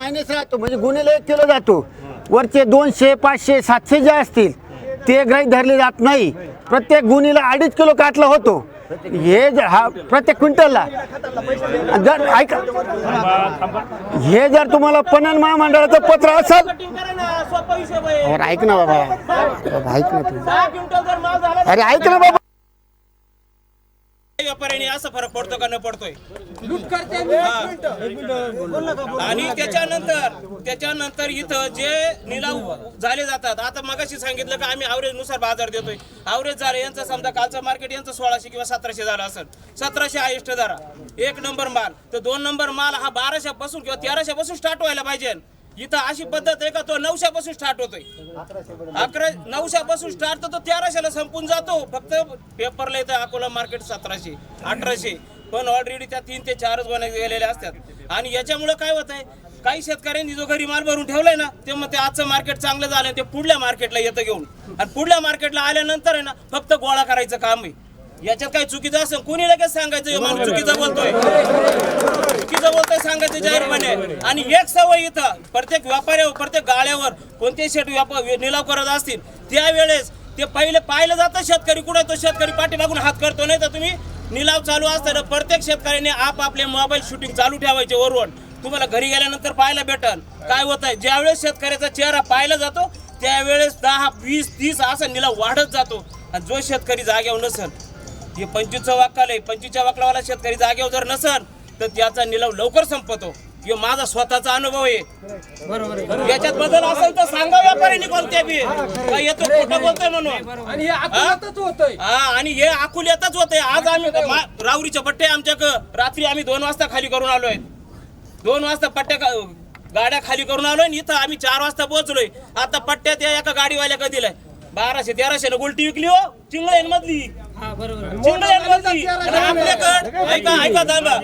Minus राहतो म्हणजे गुन्हेला एक केला जातो. वरचे दोनशे पाचशे सातशे जे असतील ते ग्राहीत धरले जात नाही. प्रत्येक गुन्हेला अडीच किलो काटला होतो. हे जर हा प्रत्येक क्विंटलला. जर ऐका. हे जर तुम्हाला पणन महामंडळाचं पत्र असेल अरे ऐक ना बाबा. बाबा, ऐक ना तू अरे ऐक ना बाबा. व्यापाऱ्याने असा फरक पडतो का न पडतोय? हा. आणि त्याच्यानंतर त्याच्यानंतर इथं जे निलाव झाले जातात आता मगाशी सांगितलं का आम्ही आवरेजनुसार बाजार देतोय. आवरेज झालं यांचं समजा कालचं मार्केट यांचं सोळाशे किंवा सतराशे झालं असेल. सतराशे हायस्ट धरा. एक नंबर माल. तर दोन नंबर माल हा बाराशे पासून किंवा तेराशे पासून स्टार्ट व्हायला पाहिजे. इथं अशी पद्धत आहे का तो नऊशे स्टार्ट होतोय? अकरा नऊशे स्टार्ट तर तो तेराशेला संपून जातो. फक्त पेपरला येतं अकोला मार्केट सतराशे अठराशे. पण ऑलरेडी त्या तीन ते चारच गोण्या गेलेल्या असतात. आणि याच्यामुळे काय होत आहे काही शेतकऱ्यांनी जो घरी माल भरून ठेवलाय ना ते मग ते आजचं मार्केट चांगलं झालं ते पुढल्या मार्केटला येतं घेऊन. आणि पुढल्या मार्केटला आल्यानंतर आहे ना फक्त गोळा करायचं काम आहे. याच्यात काही चुकीचं असं कोणी लगेच सांगायचं माणूस चुकीचं बोलतोय. चुकीचं बोलतोय सांगायचं जाहीरपणे आणि एक सवय इथं प्रत्येक व्यापाऱ्यावर प्रत्येक गाळ्यावर कोणते शेट व्यापार निलाव करत असतील त्यावेळेस ते पहिले पाहिलं जातं शेतकरी कुठे तो शेतकरी पाठीमागून हात करतो. नाही तर तुम्ही निलाव चालू असताना प्रत्येक शेतकऱ्याने आपापले मोबाईल शूटिंग चालू ठेवायचे वरवण. तुम्हाला घरी गेल्यानंतर पाहायला भेटल. काय होत आहे ज्यावेळेस शेतकऱ्याचा चेहरा पाहिला जातो त्यावेळेस दहा वीस तीस असा निलाव वाढत जातो. आणि जो शेतकरी जाग्यावर नसल हे पंचवीसचं वाक्काल आहे पंचवीसच्या वाकलावाला शेतकरी जागेवर जर नसल तर त्याचा निलाव लवकर संपतो. हे माझा स्वतःचा अनुभव आहे. याच्यात बदल असेल तर सांगा व्यापाऱ्यांनी कोणत्या बी. का येतो खोटं बोलतोय म्हणून. आणि हे होतोय. हा आणि हे अकुल्यातच होते आज आम्ही मा- राहुरीचे पट्टे आमच्या रात्री आम्ही दोन वाजता खाली करून आलोय. दोन वाजता पट्ट्या का- गाड्या खाली करून आलोय आणि इथं आम्ही चार वाजता पोहोचलोय. आता पट्ट्या त्या एका गाडीवाल्या कधी दिलाय. बाराशे तेराशे न गुलटी विकली हो. चिंगळ्यांमधली आणि आपल्याकडं ऐका ऐका थांबा.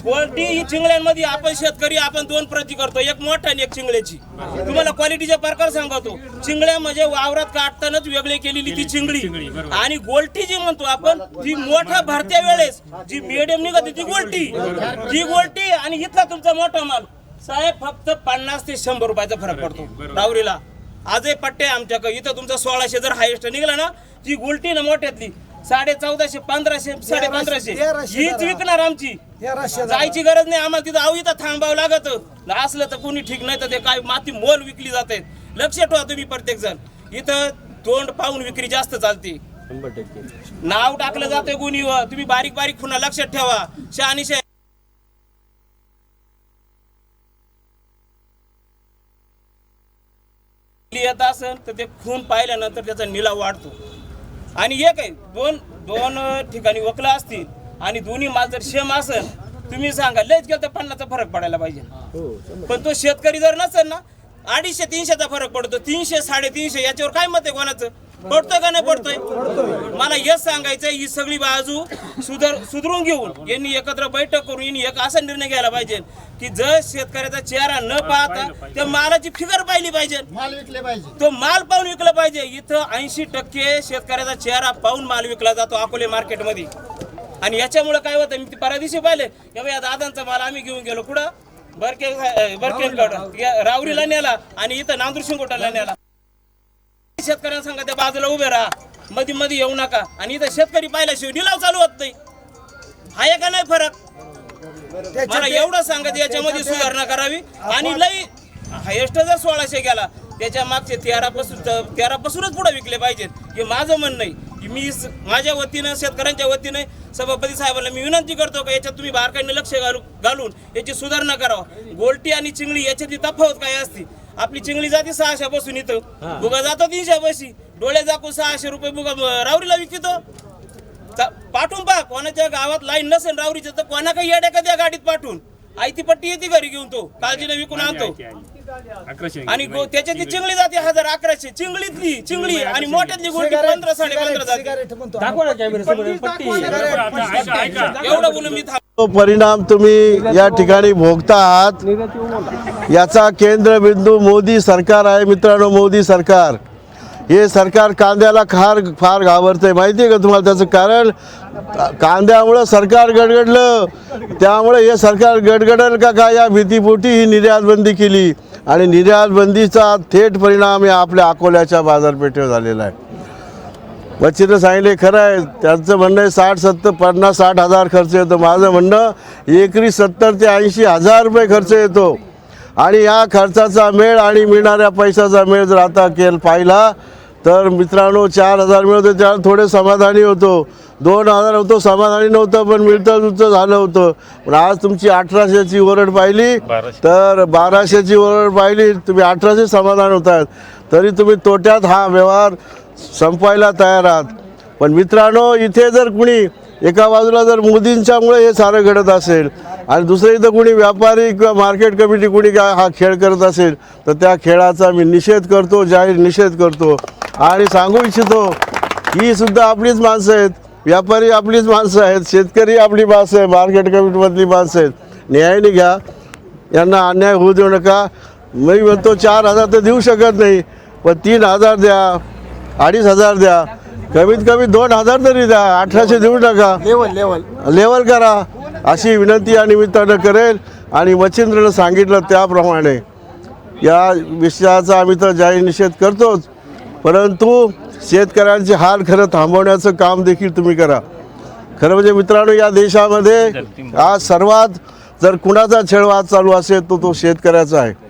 क्वालिटी ही चिंगळ्यांमध्ये आपण शेतकरी आपण दोन प्रती करतो. एक मोठा आणि एक चिंगळ्याची. तुम्हाला क्वालिटीचे प्रकार सांगतो. चिंगळ्या म्हणजे वावरात काढतानाच वेगळी केलेली ती चिंगळी. आणि गोलटी जी म्हणतो आपण ती मोठ्या भरत्या वेळेस जी मिडियम निघते ती गोलटी. ती गोलटी आणि इथला तुमचा मोठा माल. साहेब फक्त पन्नास ते शंभर रुपयाचा फरक पडतो. रावरीला आजही पट्टे आमच्याकडे. इथं तुमचा सोळाशे जर हायेस्ट निघला ना ती गुलटी ना मोठ्यातली साडे चौदाशे पंधराशे साडे पंधराशे हीच विकणार आमची. जायची गरज नाही आम्हाला तिथं अहो इथं थांबावं लागत. असलं तर कोणी ठीक नाही तर ते काय माती मोल विकली जाते. लक्ष ठेवा तुम्ही प्रत्येक जण. इथं तोंड पाहून विक्री जास्त चालते. नाव टाकलं जातं गुन्हीवर तुम्ही बारीक बारीक पुन्हा लक्षात ठेवा. शहानिशा येत असेल तर ते खून पाहिल्यानंतर त्याचा निलाव वाढतो. आणि एक आहे दोन दोन ठिकाणी वकलं असतील आणि दोन्ही माल जर सेम असेल तुम्ही सांगा लयच गेलं तर पन्नासचा फरक पडायला पाहिजे. पण तो शेतकरी जर नसेल ना अडीचशे तीनशेचा फरक पडतो. तीनशे साडेतीनशे याच्यावर काय मत आहे कोणाचं? पडतोय का नाही पडतोय? मला हेच सांगायचं ही सगळी बाजू सुधार सुधरून घेऊन यांनी एकत्र बैठक करून यांनी एक असा निर्णय घ्यायला पाहिजे की जर शेतकऱ्याचा चेहरा न पाहता त्या मालाची फिगर पाहिली पाहिजे. माल विकले पाहिजे. तो माल पाहून विकला पाहिजे. इथं ऐंशी टक्के शेतकऱ्याचा चेहरा पाहून माल विकला जातो अकोले मार्केटमध्ये. आणि याच्यामुळे काय होतं मी परा दिवशी पाहिले या दादांचा माल आम्ही घेऊन गेलो. कुठं? बरके बरकेकडं रावरीला नेला. आणि इथं नांदूर शिंगोटाला नेला. शेतकऱ्यांना सांगा त्या बाजूला उभे राहा. मध्ये मध्ये येऊ नका. आणि इथं शेतकरी पाहिल्याशिवाय निलाव चालू होत नाही. आहे का नाही फरक? मला एवढं सांगत याच्यामध्ये सुधारणा करावी. आणि लई हायेस्ट जर सोळाशे गेला त्याच्या मागचे तेरा पासून तेरा पासूनच पुढे विकले पाहिजेत. हे माझं म्हणणं आहे. की मी माझ्या वतीनं शेतकऱ्यांच्या वतीने सभापती साहेबांना मी विनंती करतो का याच्यात तुम्ही बारकाईने लक्ष घालू घालून याची सुधारणा करावं. गोलटी आणि चिंगळी याच्यातली तफावत काय असते? आपली चिंगळी जाते सहाशे बसून इथं. बुगा जातो तीनशे बशी डोळे जाकून सहाशे रुपये बुगा रावरीला विकतो. पाठवून पहा कोणाच्या गावात लाईन नसेल रावरीचं तर कोणा काही येड्या का त्या गाडीत पाठवून? आई ती पट्टी येते घरी घेऊन तो. काळजीने विकून आणतो. आणि गो- त्याच्यातली चिंगळी जाते हजार अकराशे. चिंगळीतली चिंगळी आणि मोठ्यातली गोटी पंधरा साडे पंधरा जाते. एवढं बोलून मी थांब तो परिणाम तुम्ही या ठिकाणी भोगता आहात याचा केंद्रबिंदू मोदी सरकार आहे मित्रांनो मोदी सरकार. हे सरकार कांद्याला फार फार घाबरते माहिती आहे का तुम्हाला त्याचं कारण? कांद्यामुळं सरकार गडगडलं. त्यामुळे हे सरकार गडगडल का काय? या भीतीपोटी ही निर्यातबंदी केली. आणि निर्यातबंदीचा थेट परिणाम या आपल्या अकोल्याच्या बाजारपेठेवर झालेला आहे. बच्चीनं सांगितले खरं आहे त्यांचं म्हणणं आहे साठ सत्तर पन्नास साठ हजार खर्च येतो. माझं म्हणणं एकरी सत्तर ते ऐंशी हजार रुपये खर्च येतो. आणि या खर्चाचा मेळ आणि मिळणाऱ्या पैशाचा मेळ जर आता केल पाहिला तर मित्रांनो चार हजार मिळवतो त्याला थोडे समाधानी होतो. दोन हजार होतो समाधानी नव्हतं पण मिळतं जुळतं झालं होतं. पण आज तुमची अठराशेची ओरड पाहिली तर बाराशेची ओरड पाहिली तुम्ही अठराशे समाधान होत आहेत तरी तुम्ही तोट्यात हा व्यवहार संपायला तयार आहात. पण मित्रांनो इथे जर कुणी एका बाजूला जर मोदींच्यामुळे हे सारं घडत असेल आणि दुसरं इथं कुणी व्यापारी किंवा मार्केट कमिटी कुणी काय हा खेळ करत असेल तर त्या खेळाचा मी निषेध करतो जाहीर निषेध करतो. आणि सांगू इच्छितो ही सुद्धा आपलीच माणसं आहेत. व्यापारी आपलीच माणसं आहेत शेतकरी आपली माणसं आहे मार्केट कमिटीमधली माणसं आहेत. न्यायाने घ्या. यांना अन्याय होऊ देऊ नका. मी म्हणतो चार हजार तर देऊ शकत नाही पण तीन हजार द्या. अडीच हजार द्या. कमीत कमी दोन हजार तरी द्या. अठराशे देऊ नका. लेवल लेवल लेवल करा. अशी विनंती या निमित्तानं करेल. आणि मच्छिंद्रनं सांगितलं त्याप्रमाणे. या विषयाचा आम्ही तर जाहीर निषेध करतोच. परंतु शेतकऱ्यांचे हाल खरं थांबवण्याचं काम देखील तुम्ही करा. खरं म्हणजे मित्रांनो या देशामध्ये आज सर्वात जर कुणाचा छेडवाद चालू असेल तो तो शेतकऱ्याचा आहे.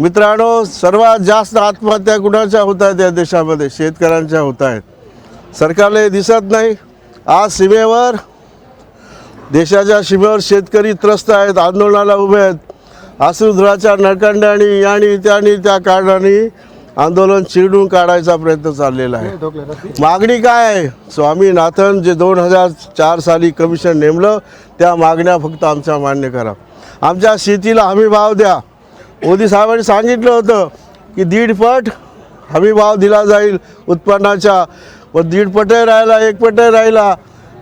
मित्रांनो सर्वात जास्त आत्महत्या कुणाच्या होत आहेत या देशामध्ये? शेतकऱ्यांच्या होत आहेत. सरकारला हे दिसत नाही. आज सीमेवर देशाच्या सीमेवर शेतकरी त्रस्त आहेत आंदोलनाला उभे आहेत. अश्रुधुराच्या नळकंड्याने आणि त्याने त्यानी त्या कारणाने आंदोलन चिरडून काढायचा प्रयत्न चाललेला आहे. मागणी काय आहे? स्वामीनाथन जे दोन हजार चार साली कमिशन नेमलं त्या मागण्या फक्त आमच्या मान्य करा. आमच्या शेतीला हमी भाव द्या. मोदी साहेबांनी सांगितलं होतं की दीडपट हमी भाव दिला जाईल उत्पन्नाच्या व दीडपटही राहिला एकपटही राहिला.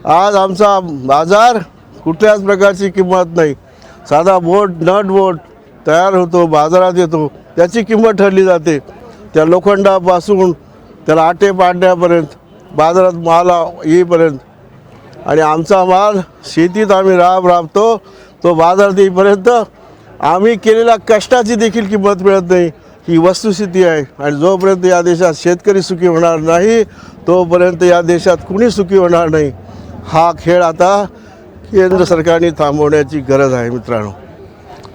आज आमचा बाजार कुठल्याच प्रकारची किंमत नाही. साधा बोट नट बोट तयार होतो बाजारात येतो. त्याची किंमत ठरली जाते. त्या लोखंडापासून त्याला आटे पाडण्यापर्यंत बाजारात माल येईपर्यंत. आणि आमचा माल शेतीत आम्ही राब राबतो तो बाजारात येईपर्यंत आम्ही केलेल्या कष्टाची देखील किंमत मिळत नाही. ही वस्तुस्थिती आहे. आणि जोपर्यंत या देशात शेतकरी सुखी होणार नाही तोपर्यंत या देशात कुणी सुखी होणार नाही. हा खेळ आता केंद्र सरकारने थांबवण्याची गरज आहे मित्रांनो.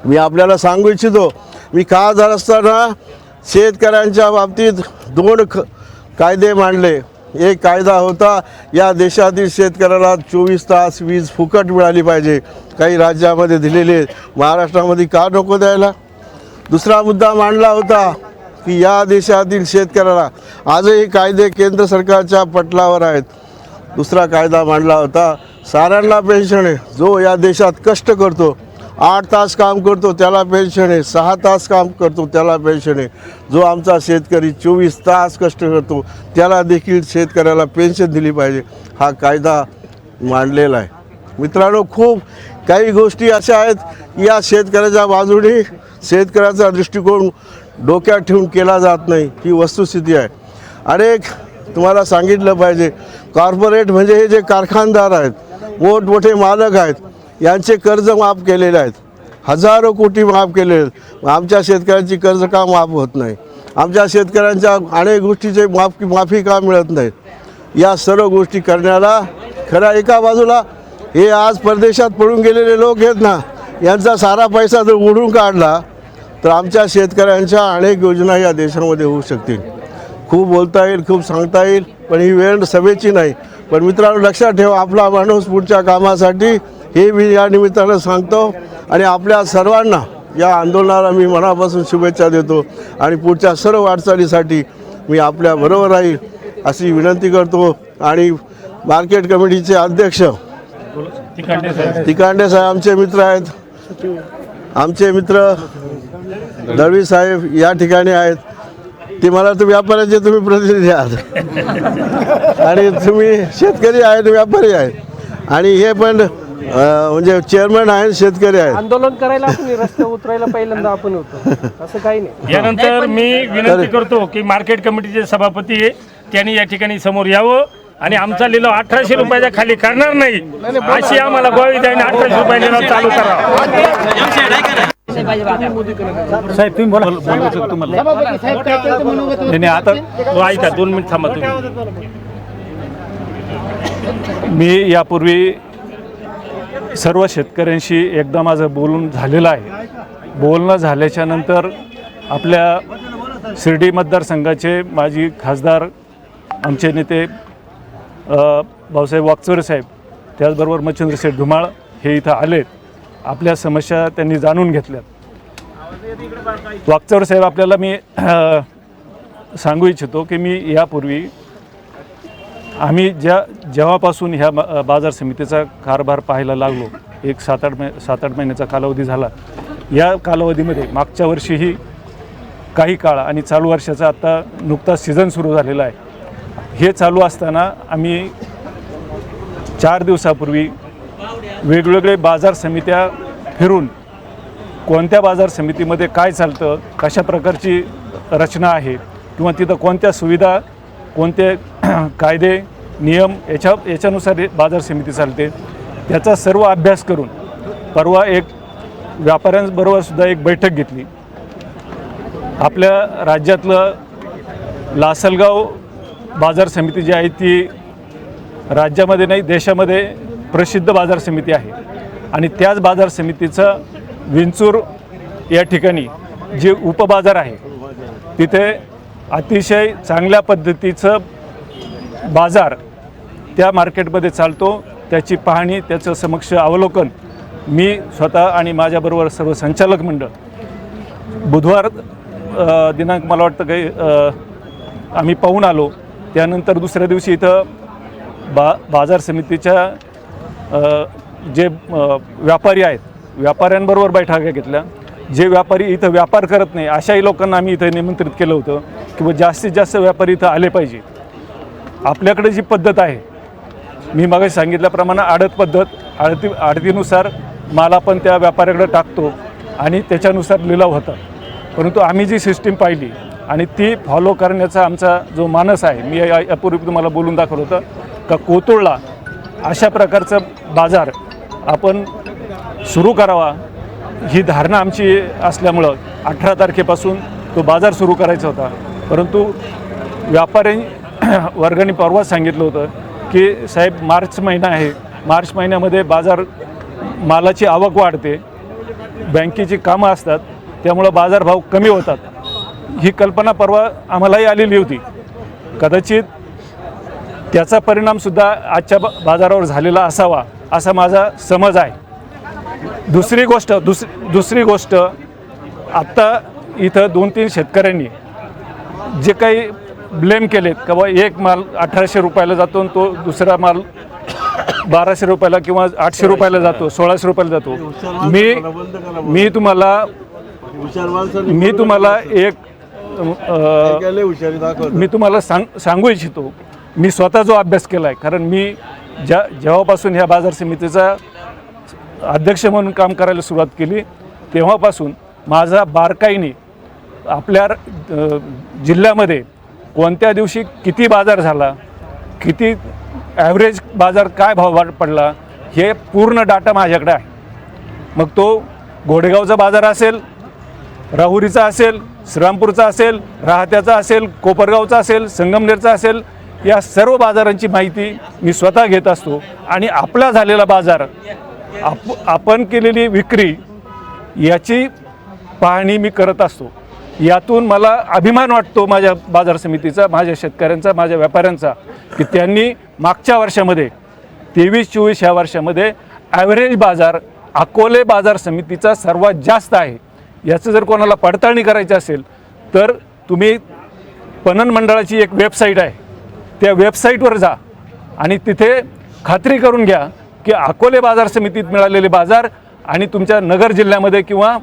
मी आपल्याला सांगू इच्छितो मी खासदार असताना शेतकऱ्यांच्या बाबतीत दोन ख कायदे मांडले. एक कायदा होता या देशातील शेतकऱ्याला चोवीस तास वीज फुकट मिळाली पाहिजे. काही राज्यामध्ये दिलेले महाराष्ट्रामध्ये का नको द्यायला? दुसरा मुद्दा मांडला होता की या देशातील शेतकऱ्याला आजही कायदे केंद्र सरकारच्या पटलावर आहेत. दुसरा कायदा मांडला होता साऱ्यांना पेन्शन आहे जो या देशात कष्ट करतो. आठ तास काम करतो त्याला पेन्शन आहे. सहा तास काम करतो त्याला पेन्शन आहे. जो आमचा शेतकरी चोवीस तास कष्ट करतो त्याला देखील शेतकऱ्याला पेन्शन दिली पाहिजे. हा कायदा मांडलेला आहे. मित्रांनो खूप काही गोष्टी अशा आहेत या शेतकऱ्याच्या बाजूने शेतकऱ्याचा दृष्टिकोन डोक्यात ठेवून केला जात नाही. ही वस्तुस्थिती आहे. अनेक तुम्हाला सांगितलं पाहिजे कॉर्पोरेट म्हणजे हे जे कारखानदार आहेत मोठमोठे मालक आहेत यांचे कर्ज माफ केलेले आहेत. हजारो कोटी माफ केलेले आहेत. आमच्या शेतकऱ्यांची कर्ज का माफ होत नाही? आमच्या शेतकऱ्यांच्या अनेक गोष्टीचे माफ माफी का मिळत नाहीत या सर्व गोष्टी करण्याला खरा एका बाजूला हे आज परदेशात पडून गेलेले लोक आहेत ना यांचा सारा पैसा जर उडून काढला तर आमच्या शेतकऱ्यांच्या अनेक योजना या देशामध्ये होऊ शकतील. खूप बोलता येईल खूप सांगता येईल पण ही वेळ सभेची नाही. पण मित्रांनो लक्षात ठेवा आपला माणूस पुढच्या कामासाठी हे मी या निमित्तानं सांगतो आणि आपल्या सर्वांना या आंदोलनाला मी मनापासून शुभेच्छा देतो आणि पुढच्या सर्व वाटचालीसाठी मी आपल्या बरोबर राहील अशी विनंती करतो. आणि मार्केट कमिटीचे अध्यक्ष तिकांडे साहेब आमचे मित्र आहेत. आमचे मित्र दळवी साहेब या ठिकाणी आहेत. ते मला तर व्यापाऱ्याचे तुम्ही प्रतिनिधी आहात. आणि तुम्ही शेतकरी आहेत व्यापारी आहेत. आणि हे पण म्हणजे चेअरमन आहेत शेतकरी आहेत. आंदोलन करायला आपण रस्त्यावर उतरायला पहिल्यांदा आपण होतो. असं काही नाही. यानंतर मी विनंती करतो की मार्केट कमिटीचे सभापती आहे त्यांनी या ठिकाणी समोर यावं आणि आमचा लिलाव अठराशे रुपयाच्या खाली करणार नाही अशी आम्हाला ग्वाही द्या आणि अठराशे रुपये लिलाव चालू करा. साहेब तुम्ही बोला. काय त्यांचं मनोगत नाही नाही, आता हो, ऐका दोन मिनिट थांबा तुम्ही. मी यापूर्वी सर्व शेतकऱ्यांशी एकदा माझं बोलून झालेलं आहे. बोलणं झाल्याच्यानंतर आपल्या शिर्डी मतदारसंघाचे माजी खासदार आमचे नेते भाऊसाहेब वाकचोरे साहेब त्याचबरोबर मच्छिंद्र शेठ धुमाळ हे इथं आलेत. आपल्या समस्या त्यांनी जाणून घेतल्यात. वाकचोरे साहेब आपल्याला मी सांगू इच्छितो की मी यापूर्वी आम्ही ज्या जेव्हापासून ह्या बाजार समितीचा कारभार पाहायला लागलो एक सात आठ मै सात आठ महिन्याचा कालावधी झाला या कालावधीमध्ये मागच्या वर्षीही काही काळ आणि चालू वर्षाचा आत्ता नुकताच सीझन सुरू झालेला आहे. हे चालू असताना आम्ही चार दिवसापूर्वी वेगवेगळे बाजार समित्या फिरून कोणत्या बाजार समितीमध्ये काय चालतं कशा प्रकारची रचना आहे किंवा तिथं कोणत्या सुविधा कोणते कायदे नियम याच्या याच्यानुसार बाजार समिती चालते. त्याचा सर्व अभ्यास करून परवा एक व्यापाऱ्यांबरोबर सुद्धा एक बैठक घेतली. आपल्या राज्यातलं लासलगाव बाजार समिती जी आहे ती राज्यामध्ये नाही देशामध्ये प्रसिद्ध बाजार समिती आहे. आणि त्याच बाजार समितीचं विंचूर या ठिकाणी जे उपबाजार आहे तिथे अतिशय चांगल्या पद्धतीचं बाजार त्या मार्केटमध्ये चालतो त्याची पाहणी त्याचं समक्ष अवलोकन मी स्वतः आणि माझ्याबरोबर सर्व संचालक मंडळ बुधवार दिनांक मला वाटतं काही आम्ही पाहून आलो. त्यानंतर दुसऱ्या दिवशी इथं बा बाजार समितीच्या जे व्यापारी आहेत व्यापाऱ्यांबरोबर बैठका घेतल्या. जे व्यापारी इथं व्यापार करत नाही अशाही लोकांना आम्ही इथं निमंत्रित केलं होतं की बुवा जास्तीत जास्त व्यापारी इथं आले पाहिजे. आपल्याकडे जी पद्धत आहे मी मग सांगितल्याप्रमाणे आडत पद्धत आडती आडतीनुसार माल आपण त्या व्यापाऱ्याकडे टाकतो आणि त्याच्यानुसार लिलाव होतात. परंतु आम्ही जी सिस्टीम पाहिली आणि ती फॉलो करण्याचा आमचा जो मानस आहे मी यापूर्वी तुम्हाला बोलून दाखवलं होतं का कोतुळला अशा प्रकारचा बाजार आपण सुरू करावा ही धारणा आमची असल्यामुळं अठरा तारखेपासून तो बाजार सुरू करायचा होता. परंतु व्यापारी वर्गाने परवाच सांगितलं होतं की साहेब मार्च महिना आहे. मार्च महिन्यामध्ये बाजार मालाची आवक वाढते. बँकेची कामं असतात. त्यामुळं बाजारभाव कमी होतात. ही कल्पना परवा आम्हालाही आलेली होती. कदाचित त्याचा परिणामसुद्धा आजच्या बा बाजारावर झालेला असावा असा माझा समज आहे. दुसरी गोष्ट दुस दुसरी गोष्ट आत्ता इथं दोन तीन शेतकऱ्यांनी जे काही ब्लेम केलेत का बा एक माल अठराशे रुपयाला जातो आणि तो दुसरा माल बाराशे रुपयाला किंवा आठशे रुपयाला जातो सोळाशे रुपयाला जातो. मी मी तुम्हाला मी तुम्हाला एक मी तुम्हाला सांग सांगू इच्छितो. मी स्वतः जो अभ्यास केला आहे कारण मी ज्या जेव्हापासून ह्या बाजार समितीचा अध्यक्ष म्हणून काम करायला सुरुवात केली तेव्हापासून माझा बारकाईने आपल्या जिल्ह्यामध्ये कोणत्या दिवशी किती बाजार झाला किती ॲव्हरेज बाजार काय भाव पडला हे पूर्ण डाटा माझ्याकडे आहे. मग तो घोडेगावचा बाजार असेल राहुरीचा असेल श्रीरामपूरचा असेल राहत्याचा असेल कोपरगावचा असेल संगमनेरचा असेल या सर्व बाजारांची माहिती मी स्वतः घेत असतो. आणि आपला झालेला बाजार आप आपण केलेली विक्री याची पाहणी मी करत असतो. यातून मला अभिमान वाटतो माझ्या बाजार समितीचा माझ्या शेतकऱ्यांचा माझ्या व्यापाऱ्यांचा की त्यांनी मागच्या वर्षामध्ये तेवीस चोवीस ह्या वर्षामध्ये ॲव्हरेज बाजार अकोले बाजार समितीचा सर्वात जास्त आहे. याचं जर कोणाला पडताळणी करायची असेल तर तुम्ही पणन मंडळाची एक वेबसाईट आहे. त्या वेबसाईटवर जा आणि तिथे खात्री करून घ्या की अकोले बाजार समितीत मिळालेले बाजार आणि तुमच्या नगर जिल्ह्यामध्ये किंवा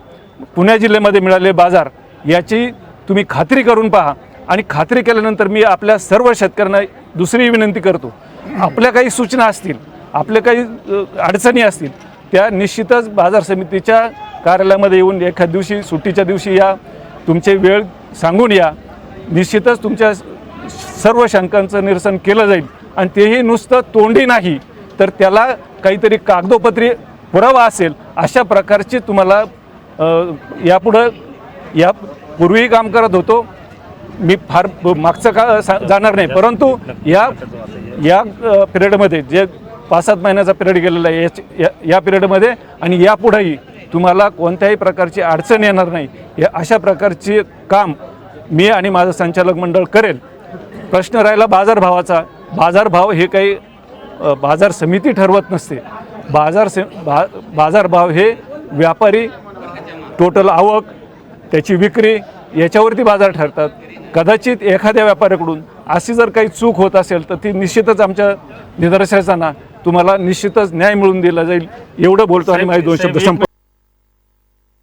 पुणे जिल्ह्यामध्ये मिळालेले बाजार याची तुम्ही खात्री करून पहा. आणि खात्री केल्यानंतर मी आपल्या सर्व शेतकऱ्यांना दुसरी विनंती करतो. आपल्या काही सूचना असतील आपल्या काही अडचणी असतील त्या निश्चितच बाजार समितीच्या कार्यालयामध्ये येऊन एखाद दिवशी सुट्टीच्या दिवशी या तुमचे वेळ सांगून या. निश्चितच तुमच्या सर्व शंकांचं निरसन केलं जाईल. आणि तेही नुसतं तोंडी नाही तर त्याला काहीतरी कागदोपत्री पुरावा असेल अशा प्रकारची तुम्हाला यापुढं या पूर्वीही काम करत होतो. मी फार मागचं का सा- जाणार नाही. परंतु या या पिरियडमध्ये जे पाच सात महिन्याचा पिरियड गेलेला आहे याच- या या पिरियडमध्ये आणि यापुढेही तुम्हाला कोणत्याही प्रकारची अडचण येणार नाही. या अशा प्रकारचे काम मी आणि माझं संचालक मंडळ करेल. प्रश्न राहिला बाजारभावाचा. बाजारभाव हे काही बाजार समिती ठरवत नसते. बाजार से बा बाजारभाव हे व्यापारी टोटल आवक त्याची विक्री याच्यावरती बाजार ठरतात. कदाचित एखाद्या व्यापाऱ्याकडून अशी जर काही चूक होत असेल तर ती निश्चितच आमच्या निदर्शनास आणा तुम्हाला निश्चितच न्याय मिळून दिला जाईल. एवढं बोलतो आणि माझे दोन शब्द संप